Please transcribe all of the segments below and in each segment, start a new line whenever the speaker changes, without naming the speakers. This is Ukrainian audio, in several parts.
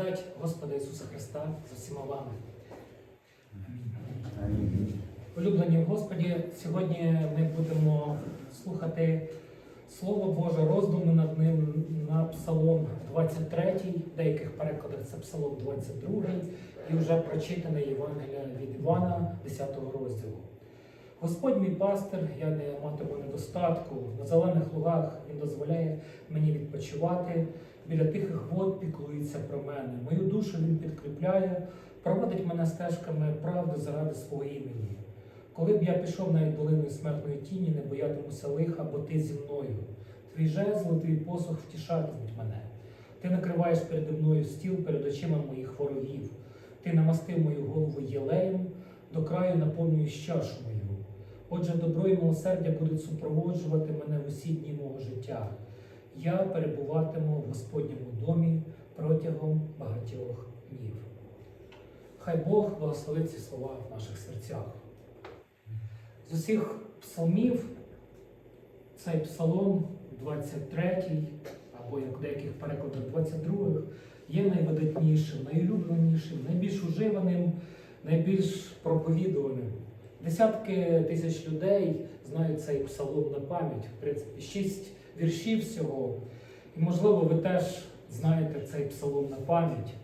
Благодать Господа Ісуса Христа з усіма вами. Улюблені в Господі, сьогодні ми будемо слухати Слово Боже, роздуми над ним на Псалом 23, в деяких перекладах це Псалом 22 і вже прочитане Євангелія від Івана, 10 розділу. Господь мій пастир, я не матиму недостатку. На зелених лугах Він дозволяє мені відпочивати. Біля тихих вод піклується про мене. Мою душу він підкріпляє, проводить мене стежками правди заради свого імені. Коли б я пішов навіть долиною смертної тіні, не боятимуся лиха, бо ти зі мною. Твій жезл, твій посох втішатимуть мене. Ти накриваєш переді мною стіл перед очима моїх ворогів. Ти намастив мою голову єлеєм, до краю наповнюєш чашу мою. Отже, добро і милосердя будуть супроводжувати мене в усі дні мого життя. Я перебуватиму в Господньому домі протягом багатьох днів. Хай Бог благословить ці слова в наших серцях. З усіх псалмів цей псалом 23, або як в деяких перекладах 22, є найвидатнішим, найулюбленішим, найбільш уживаним, найбільш проповідуваним. Десятки тисяч людей знають цей псалом на пам'ять. В принципі, шість віршів всього. І, можливо, ви теж знаєте цей псалом на пам'ять.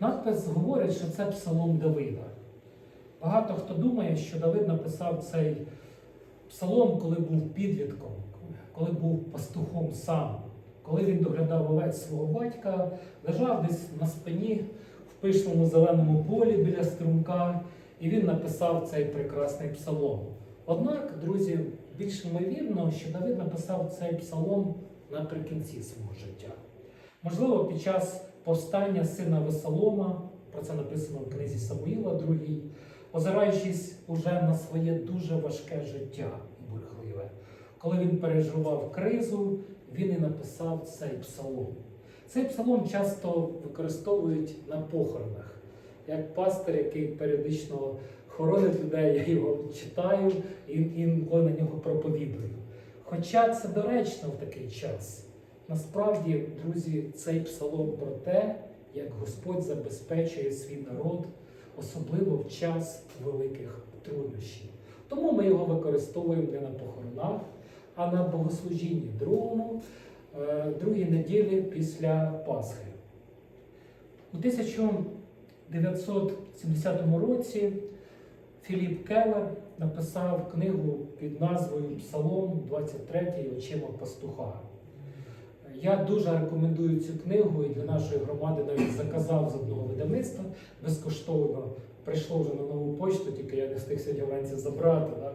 Надпис говорить, що це псалом Давида. Багато хто думає, що Давид написав цей псалом, коли був підлітком, коли був пастухом сам, коли він доглядав овець свого батька, лежав десь на спині в пишному зеленому полі біля струмка, і він написав цей прекрасний псалом. Однак, друзі, більш ймовірно, що Давид написав цей псалом наприкінці свого життя. Можливо, під час повстання сина Весолома, про це написано в книзі Самуїла 2, озираючись уже на своє дуже важке життя і бурхливе. Коли він переживав кризу, він і написав цей псалом. Цей псалом часто використовують на похоронах. Як пастир, який періодично хоронить людей, я його читаю і інколи на нього проповідую. Хоча це доречно в такий час. Насправді, друзі, цей псалом про те, як Господь забезпечує свій народ, особливо в час великих труднощів. Тому ми його використовуємо не на похоронах, а на богослужінні другому, е, другій неділі після Пасхи. У 1970 році Філіп Келлер написав книгу під назвою Псалом 23 очима пастуха. Я дуже рекомендую цю книгу і для нашої громади навіть заказав з одного видавництва безкоштовно. Прийшло вже на нову почту, тільки я не встиг сьогодні вранці забрати. Да?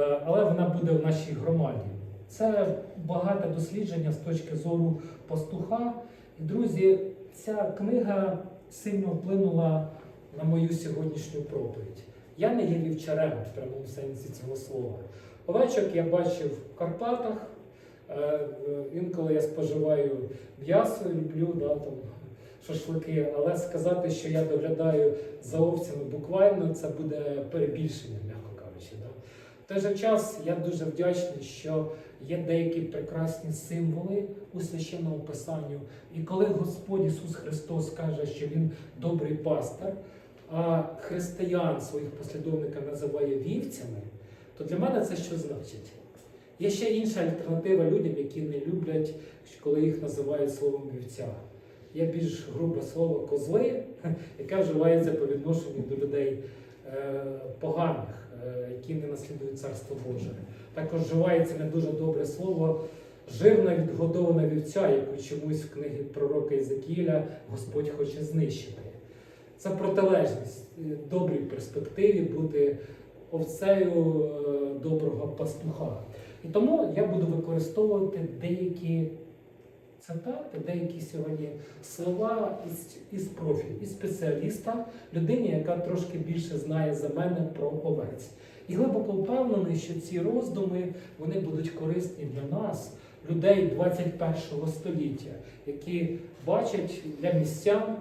Е, Але вона буде в нашій громаді. Це багате дослідження з точки зору пастуха. І, друзі, ця книга сильно вплинула на мою сьогоднішню проповідь. Я не є вівчарем в прямому сенсі цього слова. Овечок я бачив в Карпатах. Е, Інколи я споживаю м'ясо, люблю да, там, шашлики, але сказати, що я доглядаю за овцями буквально, це буде перебільшення, м'яко кажучи. Да. В той же час я дуже вдячний, що є деякі прекрасні символи у священному писанню. І коли Господь Ісус Христос каже, що Він добрий пастир, а християн своїх послідовників називає вівцями, то для мене це що значить? Є ще інша альтернатива людям, які не люблять, коли їх називають словом вівця. Є більш грубе слово козли, яке вживається по відношенню до людей е, поганих, е, які не наслідують царство Боже. Також вживається не дуже добре слово жирна відгодована вівця, яку чомусь в книгі пророка Ізекіля Господь хоче знищити. Це протилежність е, добрій перспективі бути овцею е, доброго пастуха. І тому я буду використовувати деякі цитати, деякі сьогодні слова із, із профілю, із спеціаліста, людині, яка трошки більше знає за мене про овець. І глибоко впевнений, що ці роздуми вони будуть корисні для нас, людей 21 століття, які бачать для містян,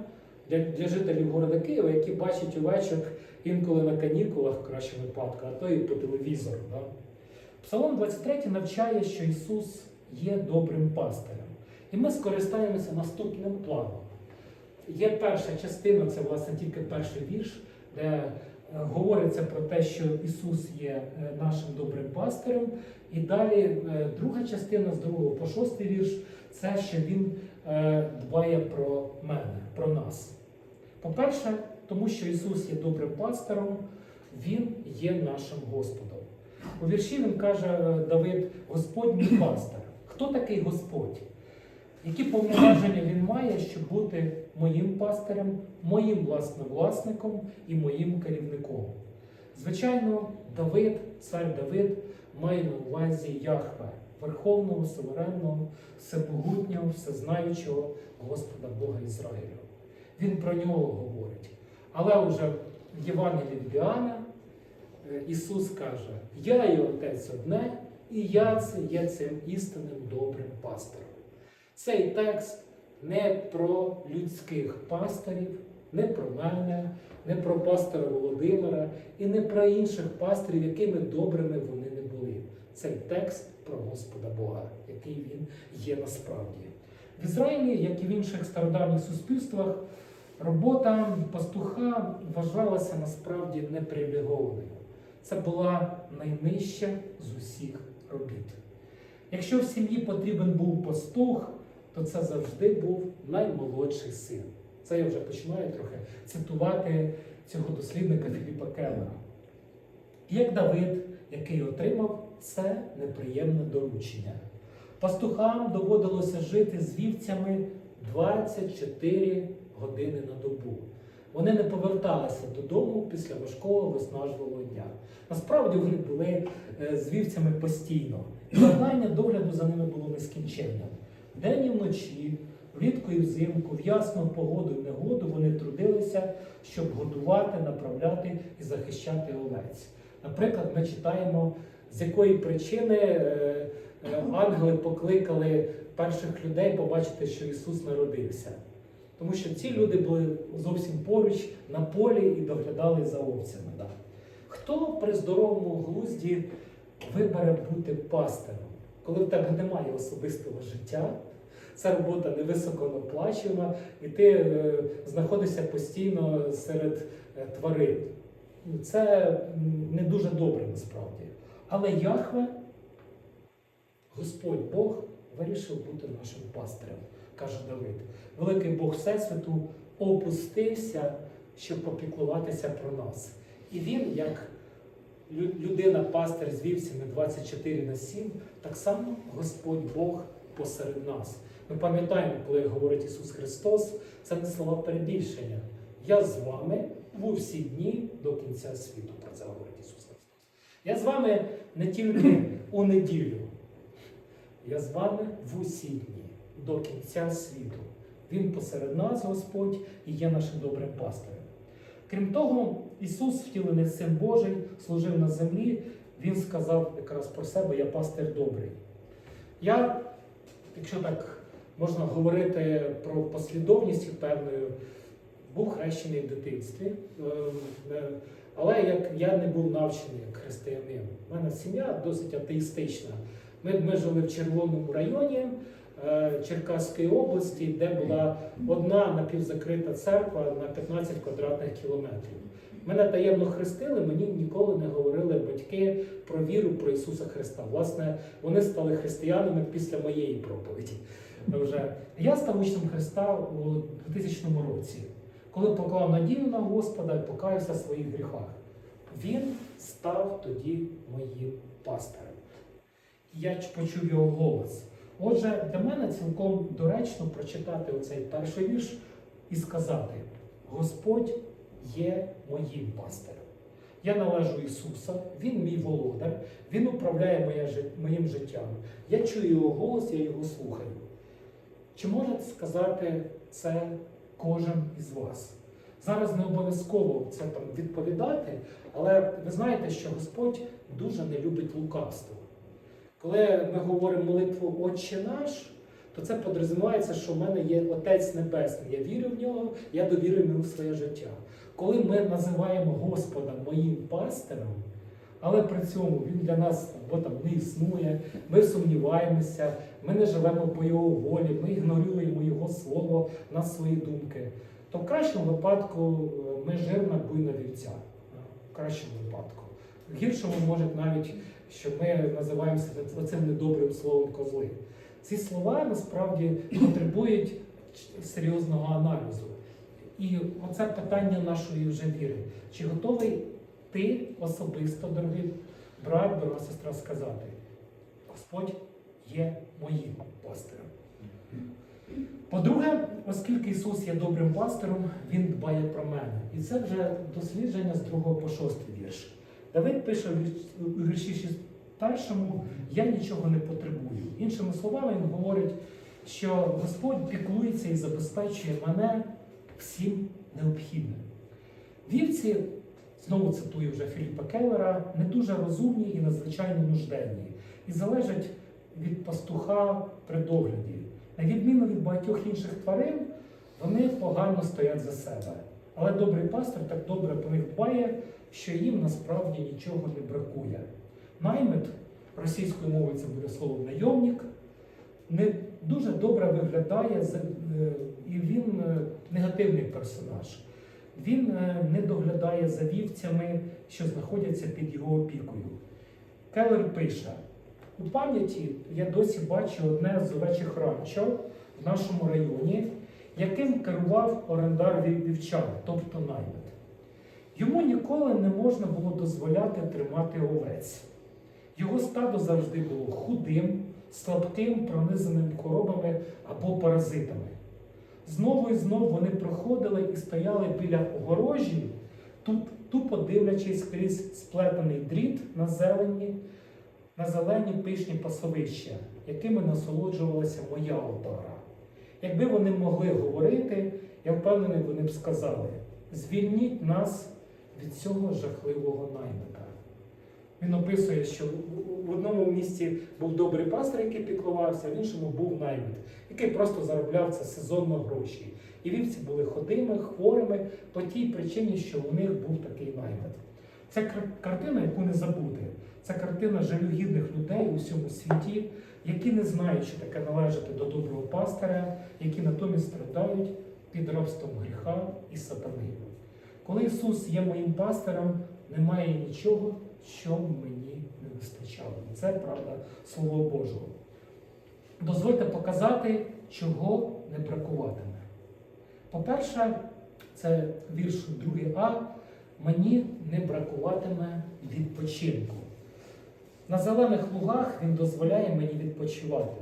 для, для жителів города Києва, які бачать овечок інколи на канікулах, в кращому випадку, а то і по телевізору. Да? Псалом 23 навчає, що Ісус є добрим пастирем. І ми скористаємося наступним планом. є перша частина, це власне тільки перший вірш, де е, говориться про те, що Ісус є е, нашим добрим пастирем. І далі е, друга частина з другого по шостий вірш це що Він дбає про мене, про нас. По-перше, тому що Ісус є добрим пастором, Він є нашим Господом. У вірші він каже е, Давид, Господь мій пастор. Хто такий Господь? Які повноваження він має, щоб бути моїм пастирем, моїм власним власником і моїм керівником? Звичайно, Давид, цар Давид, має на увазі Яхве, Верховного, суверенного, всемогутнього, всезнаючого Господа Бога Ізраїлю. Він про нього говорить. Але вже в Євангелії від Іоанна е, Ісус каже: Я і Отець одне, і я це є цим істинним добрим пастором. Цей текст не про людських пасторів, не про мене, не про пастора Володимира і не про інших пасторів, якими добрими вони не були. Цей текст про Господа Бога, який він є насправді. В Ізраїлі, як і в інших стародавніх суспільствах, робота пастуха вважалася насправді непривілегованою. Це була найнижча з усіх робіт. Якщо в сім'ї потрібен був пастух, то це завжди був наймолодший син. Це я вже починаю трохи цитувати цього дослідника Філіпа Келлера. Як Давид, який отримав це неприємне доручення. Пастухам доводилося жити з вівцями 24 години на добу. Вони не поверталися додому після важкого виснажливого дня. Насправді вони були е, з вівцями постійно. Завдання догляду за ними було нескінченним. День і вночі, влітку і взимку, в ясну погоду і негоду вони трудилися, щоб годувати, направляти і захищати овець. Наприклад, ми читаємо, з якої причини е, е, ангели покликали перших людей побачити, що Ісус народився. Тому що ці люди були зовсім поруч на полі і доглядали за овцями. Да. Хто при здоровому глузді вибере бути пастиром, коли в тебе немає особистого життя? Ця робота невисокооплачувана, і ти е, знаходишся постійно серед е, тварин. Це не дуже добре насправді. Але Яхве, Господь Бог, вирішив бути нашим пастирем, каже Давид. Великий Бог Всесвіту опустився, щоб попіклуватися про нас. І він, як людина-пастир з вівцями 24 на 7, так само Господь Бог посеред нас. Ми пам'ятаємо, коли говорить Ісус Христос, це не слова перебільшення. Я з вами в усі дні до кінця світу. Про це говорить Ісус Христос. Я з вами не тільки у неділю, я з вами в усі дні до кінця світу. Він посеред нас, Господь, і є нашим добрим пастирем. Крім того, Ісус, втілений Син Божий, служив на землі. Він сказав якраз про себе: Я пастир добрий. Я, якщо так можна говорити про послідовність певною, був хрещений в дитинстві, е, е, але як я не був навчений як християнин. У мене сім'я досить атеїстична. Ми, ми жили в Червоному районі Черкаської області, де була одна напівзакрита церква на 15 квадратних кілометрів. Мене таємно хрестили, мені ніколи не говорили батьки про віру про Ісуса Христа. Власне, вони стали християнами після моєї проповіді. Вже я став учнем Христа у 2000 році, коли поклав надію на Господа і покаявся в своїх гріхах. Він став тоді моїм пастирем. Я почув його голос. Отже, для мене цілком доречно прочитати оцей перший вірш і сказати: Господь є моїм пастирем. Я належу Ісуса, Він мій володар, Він управляє моє, моїм життям. Я чую його голос, я його слухаю. Чи може сказати це кожен із вас? Зараз не обов'язково це там відповідати, але ви знаєте, що Господь дуже не любить лукавство. Коли ми говоримо молитву Отче наш, то це подрозумівається, що в мене є Отець Небесний. Я вірю в нього, я довірю йому своє життя. Коли ми називаємо Господа моїм пастирем, але при цьому він для нас або там не існує, ми сумніваємося, ми не живемо по його волі, ми ігноруємо Його слово на свої думки. то в кращому випадку е, ми жирна буйна вівця. В кращому випадку. В гіршому може навіть, що ми називаємо себе цим недобрим словом козли. Ці слова насправді потребують серйозного аналізу. І оце питання нашої вже віри. Чи готовий ти особисто, дорогий брат, дорога сестра, сказати? Господь є моїм пастирем. По-друге, оскільки Ісус є добрим пастиром, Він дбає про мене. І це вже дослідження з 2 по 6 вірш. Давид пише у вірші 1 я нічого не потребую. Іншими словами, він говорить, що Господь піклується і забезпечує мене всім необхідним. Вівці, знову цитую вже Філіпа Келлера, не дуже розумні і надзвичайно нужденні, і залежать від пастуха при догляді. На відміну від багатьох інших тварин, вони погано стоять за себе. Але добрий пастор так добре про них дбає, що їм насправді нічого не бракує. Наймит російською мовою це буде слово найомник, не дуже добре виглядає е, і він е, негативний персонаж. Він е, не доглядає за вівцями, що знаходяться під його опікою. Келлер пише: у пам'яті я досі бачу одне з овечих ранчо в нашому районі, яким керував орендар вів- вівчар, тобто наймит. Йому ніколи не можна було дозволяти тримати овець. Його стадо завжди було худим, слабким, пронизаним хворобами або паразитами. Знову і знову вони проходили і стояли біля огорожі, тупо дивлячись крізь сплетений дріт на зелені, на зелені пишні пасовища, якими насолоджувалася моя отара. Якби вони могли говорити, я впевнений, вони б сказали: звільніть нас від цього жахливого наймита. Він описує, що в- одному місці був добрий пастор, який піклувався, в іншому був наймит, який просто заробляв це сезонно гроші. І вівці були ходими, хворими по тій причині, що у них був такий наймит. Це картина, яку не забути. Це картина жалюгідних людей у всьому світі, які не знають, що таке належати до доброго пастора, які натомість страдають під рабством гріха і сатани. Коли Ісус є моїм пастором, немає нічого, що мені не вистачало. Це правда Слово Божого. Дозвольте показати, чого не бракуватиме. По-перше, це вірш 2а. Мені не бракуватиме відпочинку. На зелених лугах він дозволяє мені відпочивати.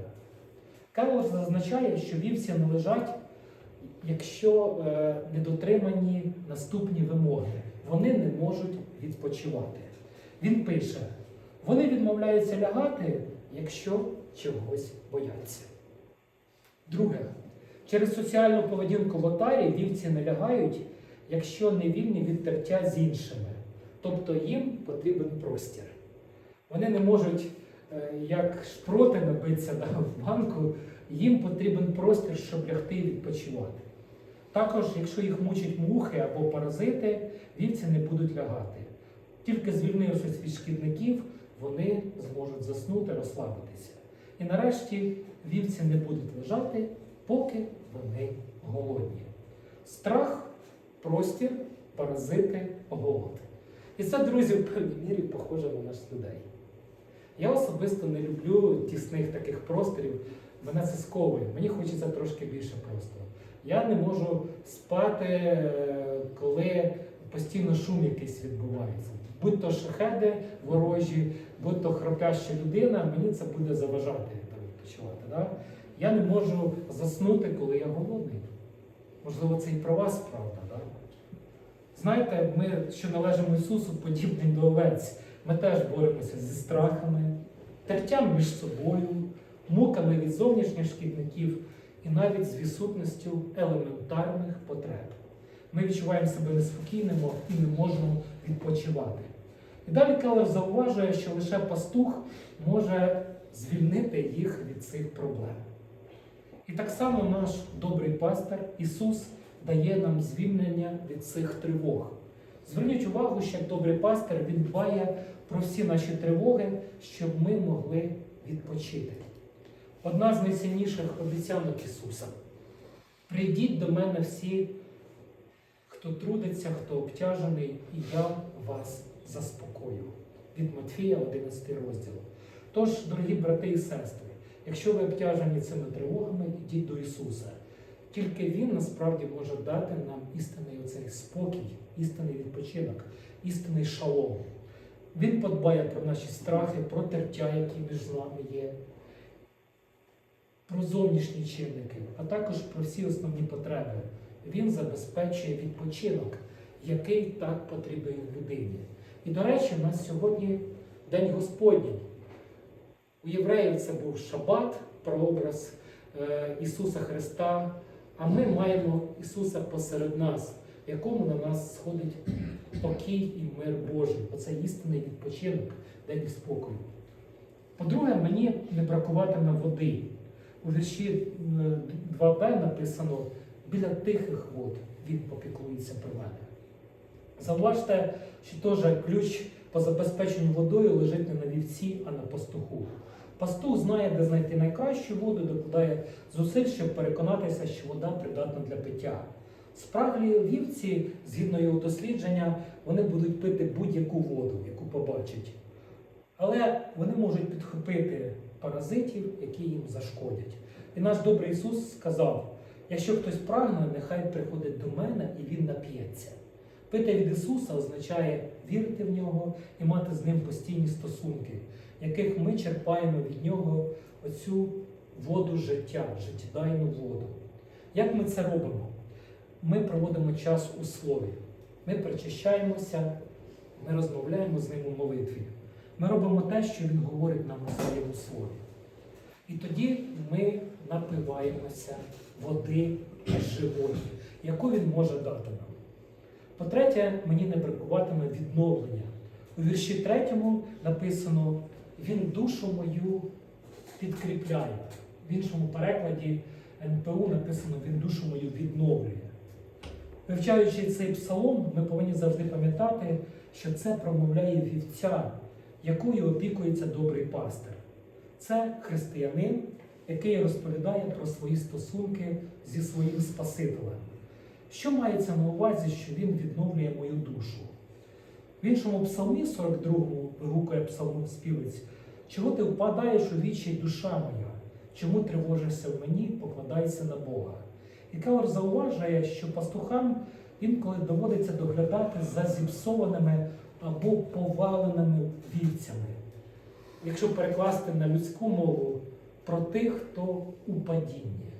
Карлос зазначає, що вівці не лежать, якщо е, не дотримані наступні вимоги. Вони не можуть відпочивати. Він пише: вони відмовляються лягати, якщо чогось бояться. Друге, через соціальну поведінку в отарі вівці не лягають, якщо не вільні від тертя з іншими. Тобто їм потрібен простір. Вони не можуть, е, як шпроти набитися да, в банку, їм потрібен простір, щоб лягти і відпочивати. Також, якщо їх мучать мухи або паразити, вівці не будуть лягати. Тільки звільнившись від шкідників, вони зможуть заснути, розслабитися. І нарешті вівці не будуть лежати, поки вони голодні. Страх, простір, паразити, голод. І це, друзі, в певній мірі похоже на нас людей. Я особисто не люблю тісних таких просторів, мене це сковує, мені хочеться трошки більше просто. Я не можу спати, е, коли постійно шум якийсь відбувається. Будь то шахеди ворожі, будь то хропяща людина, мені це буде заважати там відпочивати. Да? Я не можу заснути, коли я голодний. Можливо, це і про вас правда. Да? Знаєте, ми, що належимо Ісусу, подібні до овець, ми теж боремося зі страхами, тертям між собою, муками від зовнішніх шкідників і навіть з відсутністю елементарних потреб. Ми відчуваємо себе неспокійними і не можемо відпочивати. І далі Келлер зауважує, що лише пастух може звільнити їх від цих проблем. І так само наш добрий пастор Ісус дає нам звільнення від цих тривог. Зверніть увагу, що як добрий пастор він дбає про всі наші тривоги, щоб ми могли відпочити. Одна з найцінніших обіцянок Ісуса. Прийдіть до мене всі хто трудиться, хто обтяжений, і я вас заспокою. Від Матфія, 11 розділ. Тож, дорогі брати і сестри, якщо ви обтяжені цими тривогами, ідіть до Ісуса. Тільки Він насправді може дати нам істинний оцей спокій, істинний відпочинок, істинний шалом. Він подбає про наші страхи, про тертя, які між нами є, про зовнішні чинники, а також про всі основні потреби. Він забезпечує відпочинок, який так потрібен людині. І, до речі, у нас сьогодні День Господній. У євреїв це був Шабат, прообраз е, Ісуса Христа. А ми маємо Ісуса посеред нас, в якому на нас сходить покій і мир Божий. Оце істинний відпочинок, день спокою. По-друге, мені не бракуватиме води. У вірші 2б написано біля тихих вод він попіклується про мене. Зауважте, що теж ключ по забезпеченню водою лежить не на вівці, а на пастуху. Пастух знає, де знайти найкращу воду, докладає зусиль, щоб переконатися, що вода придатна для пиття. Спраглі вівці, згідно його дослідження, вони будуть пити будь-яку воду, яку побачать. Але вони можуть підхопити паразитів, які їм зашкодять. І наш добрий Ісус сказав: якщо хтось прагне, нехай приходить до мене і він нап'ється. Пити від Ісуса означає вірити в нього і мати з ним постійні стосунки, яких ми черпаємо від нього оцю воду життя, життєдайну воду. Як ми це робимо? Ми проводимо час у слові. Ми причащаємося, ми розмовляємо з ним у молитві. Ми робимо те, що він говорить нам у своєму слові. І тоді ми напиваємося води живої, яку він може дати нам. По-третє, мені не бракуватиме відновлення. У вірші третьому написано Він душу мою підкріпляє. В іншому перекладі НПУ написано Він душу мою відновлює. Вивчаючи цей псалом, ми повинні завжди пам'ятати, що це промовляє вівця, якою опікується добрий пастир. Це християнин, який розповідає про свої стосунки зі своїм Спасителем. Що мається на увазі, що він відновлює мою душу? В іншому псалмі 42-му вигукує псалмоспівець, чого ти впадаєш у вічі душа моя, чому тривожишся в мені, покладайся на Бога. І Келлер зауважує, що пастухам інколи доводиться доглядати за зіпсованими або поваленими вівцями. Якщо перекласти на людську мову про тих, хто у падінні,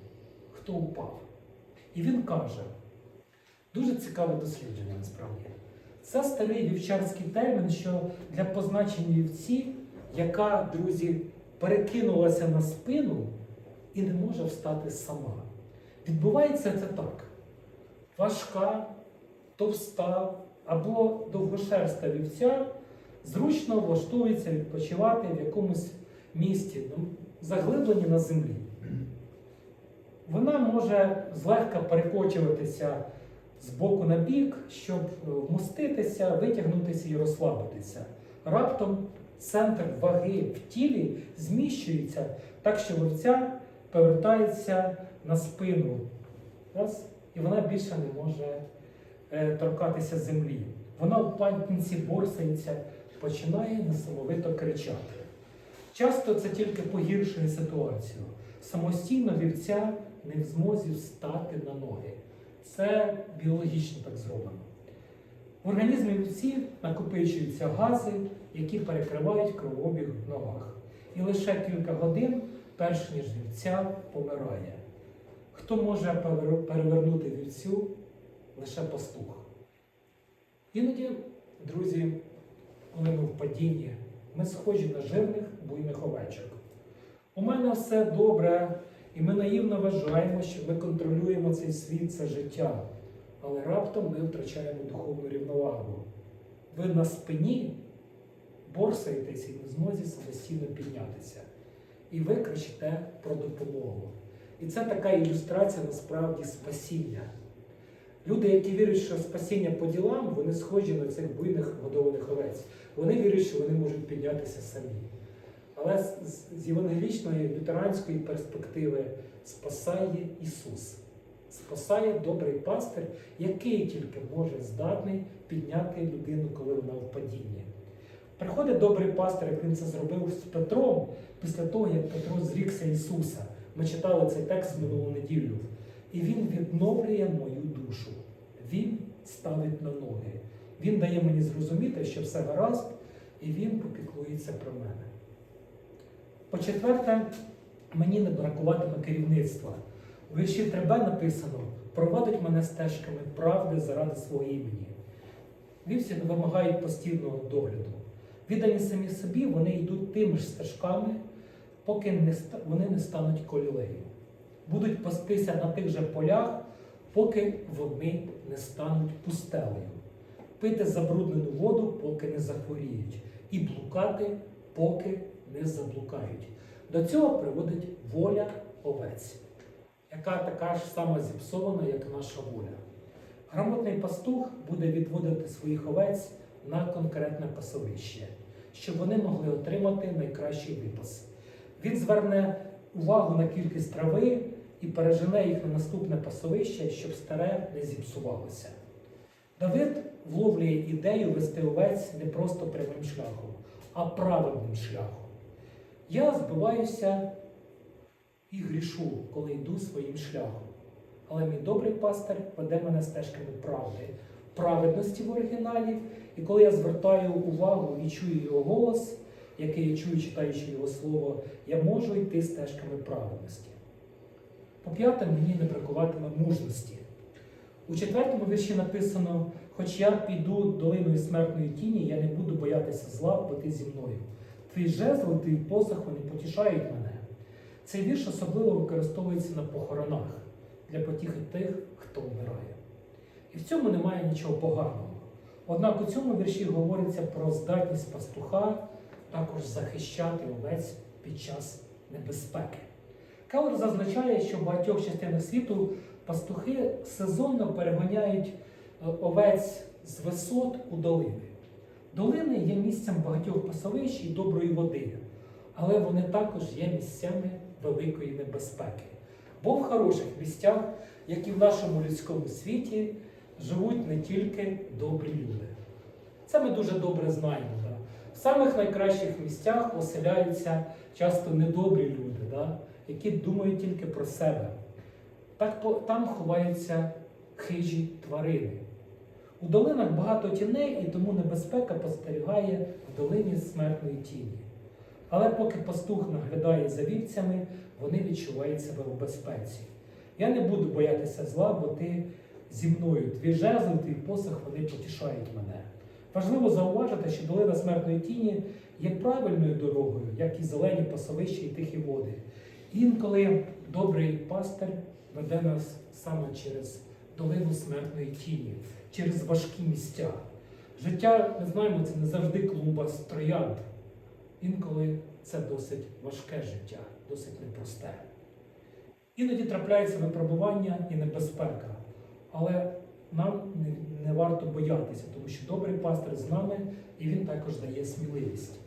хто упав. І він каже, дуже цікаве дослідження насправді. Це старий вівчарський термін, що для позначення вівці, яка, друзі, перекинулася на спину і не може встати сама. Відбувається це так: важка, товста або довгошерста вівця зручно влаштовується відпочивати в якомусь місті, ну, заглиблені на землі. Вона може злегка перекочуватися з боку на бік, щоб вмоститися, витягнутися і розслабитися. Раптом центр ваги в тілі зміщується так, що вовця повертається на спину. Раз, і вона більше не може е, торкатися землі. Вона в панці борсається, починає несамовито кричати. Часто це тільки погіршує ситуацію. Самостійно вівця не в змозі встати на ноги. Це біологічно так зроблено. В організмі вівці накопичуються гази, які перекривають кровообіг в ногах. І лише кілька годин, перш ніж вівця помирає. Хто може перевернути вівцю? Лише пастух. Іноді, друзі, коли ми в падінні, ми схожі на жирних буйних овечок. У мене все добре, і ми наївно вважаємо, що ми контролюємо цей світ, це життя. Але раптом ми втрачаємо духовну рівновагу. Ви на спині борсаєтесь і не змозі самостійно піднятися. І ви кричите про допомогу. І це така ілюстрація насправді спасіння. Люди, які вірять, що спасіння по ділам, вони схожі на цих буйних годованих овець. Вони вірять, що вони можуть піднятися самі. Але з- євангелічної лютеранської перспективи спасає Ісус. спасає добрий пастир, який тільки може здатний підняти людину, коли вона в падінні. Приходить добрий пастир, як він це зробив з Петром після того, як Петро зрікся Ісуса. Ми читали цей текст минулу неділю. І Він відновлює мою душу. Він ставить на ноги. Він дає мені зрозуміти, що все гаразд, і він попіклується про мене. По-четверте, мені не бракуватиме керівництва. У вірші Требе написано: проводить мене стежками правди заради свого імені. Вівці вимагають постійного догляду. Віддані самі собі, вони йдуть тими ж стежками, поки не вони не стануть колюлею. Будуть пастися на тих же полях, поки вони не стануть пустелею, пити забруднену воду, поки не захворіють, і блукати, поки не заблукають. До цього приводить воля овець, яка така ж сама зіпсована, як наша воля. Грамотний пастух буде відводити своїх овець на конкретне пасовище, щоб вони могли отримати найкращий випас. Він зверне увагу на кількість трави і пережене їх на наступне пасовище, щоб старе не зіпсувалося. Давид вловлює ідею вести овець не просто прямим шляхом, а правильним шляхом. Я збиваюся і грішу, коли йду своїм шляхом. Але мій добрий пастир веде мене стежками правди, праведності в оригіналі. І коли я звертаю увагу і чую його голос, який я чую, читаючи його слово, я можу йти стежками праведності. По п'яте, мені не бракуватиме мужності. У четвертому вірші написано: Хоч я піду долиною смертної тіні, я не буду боятися зла, бо ти зі мною. Твій жезл, твій посох, вони потішають мене. Цей вірш особливо використовується на похоронах для потіхи тих, хто вмирає. І в цьому немає нічого поганого. Однак у цьому вірші говориться про здатність пастуха також захищати овець під час небезпеки. Келлер зазначає, що в багатьох частинах світу пастухи сезонно перегоняють е, овець з висот у долини. Долини є місцем багатьох пасовищ і доброї води, але вони також є місцями великої небезпеки. Бо в хороших місцях, як і в нашому людському світі, живуть не тільки добрі люди. Це ми дуже добре знаємо. В самих найкращих місцях оселяються часто недобрі люди, да? які думають тільки про себе. Так, там ховаються хижі тварини. У долинах багато тіней, і тому небезпека спостерігає в долині смертної тіні. Але поки пастух наглядає за вівцями, вони відчувають себе в безпеці. Я не буду боятися зла, бо ти зі мною. Твій жезл, твій посох, вони потішають мене. Важливо зауважити, що долина смертної тіні є правильною дорогою, як і зелені пасовища і тихі води. Інколи добрий пастир веде нас саме через долину смертної тіні, через важкі місця. Життя, ми знаємо, це не завжди клумба з. Інколи це досить важке життя, досить непросте. Іноді трапляється випробування і небезпека, але нам не, варто боятися, тому що добрий пастир з нами і він також дає сміливість.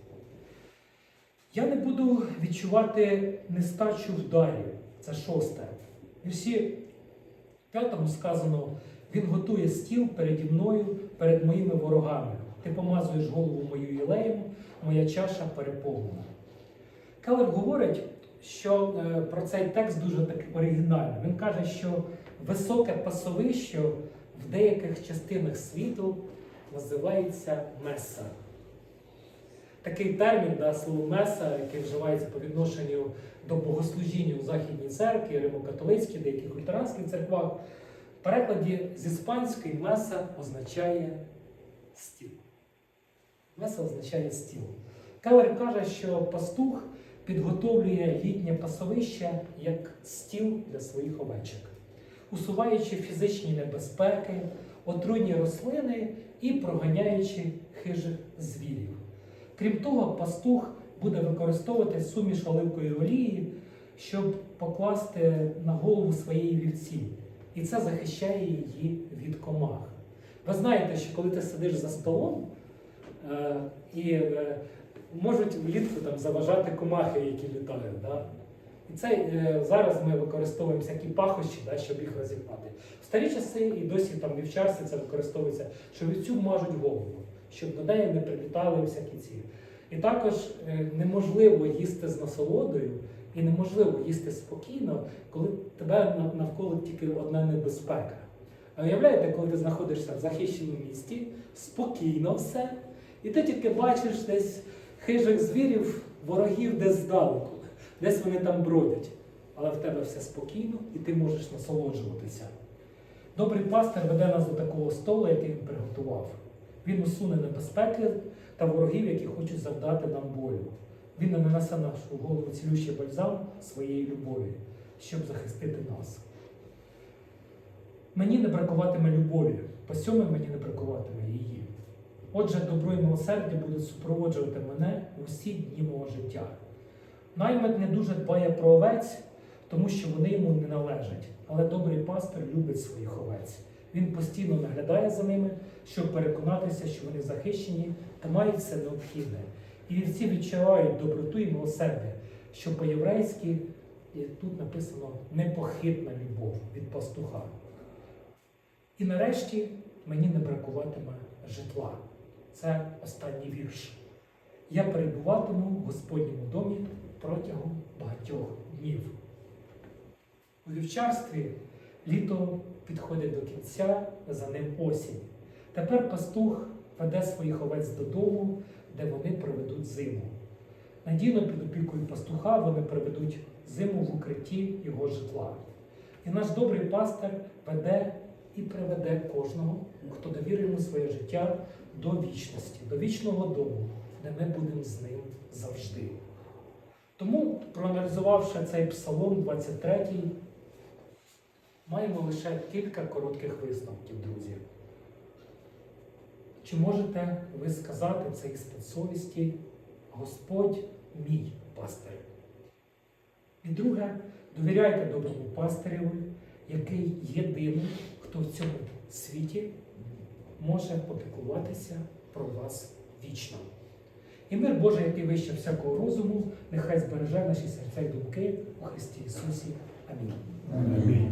Я не буду відчувати нестачу вдарів. Це шосте. Вірші п'ятому сказано: Він готує стіл переді мною, перед моїми ворогами. Ти помазуєш голову мою єлеєм, моя чаша переповнена. Келлер говорить, що е, про цей текст дуже так оригінально. Він каже, що високе пасовище в деяких частинах світу називається меса. Такий термін, да, слово меса, який вживається по відношенню до богослужіння у Західній церкві, римокатолицькій, деяких лютеранських церквах, в перекладі з іспанської меса означає стіл. Меса означає стіл. Келлер каже, що пастух підготовлює літнє пасовище як стіл для своїх овечок, усуваючи фізичні небезпеки, отруйні рослини і проганяючи хижих звірів. Крім того, пастух буде використовувати суміш оливкової олії, щоб покласти на голову своєї вівці. І це захищає її від комах. Ви знаєте, що коли ти сидиш за столом, е, і е, можуть влітку там заважати комахи, які літають. Да? І це е, зараз ми використовуємо всякі пахощі, да, щоб їх розігнати. В старі часи і досі там вівчарці це використовується, що вівцю мажуть голову, щоб до неї не прилітали всякі ці. І також е, неможливо їсти з насолодою і неможливо їсти спокійно, коли тебе навколо тільки одна небезпека. А уявляєте, коли ти знаходишся в захищеному місті, спокійно все, і ти тільки бачиш десь хижих звірів, ворогів десь здалеку, десь вони там бродять. Але в тебе все спокійно і ти можеш насолоджуватися. Добрий пастир веде нас до такого столу, який він приготував. Він усуне небезпеки та ворогів, які хочуть завдати нам болю. Він нанесе на нашу голову цілющий бальзам своєї любові, щоб захистити нас. Мені не бракуватиме любові, по сьоме мені не бракуватиме її. Отже, добро і милосердя будуть супроводжувати мене усі дні мого життя. Наймит не дуже дбає про овець, тому що вони йому не належать. Але добрий пастир любить своїх овець. Він постійно наглядає за ними, щоб переконатися, що вони захищені та мають все необхідне. І вівці відчувають доброту і милосердя, що по-єврейськи тут написано непохитна любов від пастуха. І нарешті мені не бракуватиме житла. Це останній вірш. Я перебуватиму в Господньому домі протягом багатьох днів. У вівчарстві літо підходить до кінця, за ним осінь. Тепер пастух веде своїх овець додому, де вони проведуть зиму. Надійно під опікою пастуха вони проведуть зиму в укритті його житла. І наш добрий пастир веде і приведе кожного, хто довірив йому своє життя до вічності, до вічного дому, де ми будемо з ним завжди. Тому, проаналізувавши цей псалом 23, маємо лише кілька коротких висновків, друзі. Чи можете ви сказати цей спит совісті Господь мій пастир? І друге, довіряйте доброму пастиреві, який єдиний, хто в цьому світі може попіклуватися про вас вічно. І мир Божий, який вище всякого розуму, нехай збереже наші серця й думки у Христі Ісусі. Амінь.
Амінь.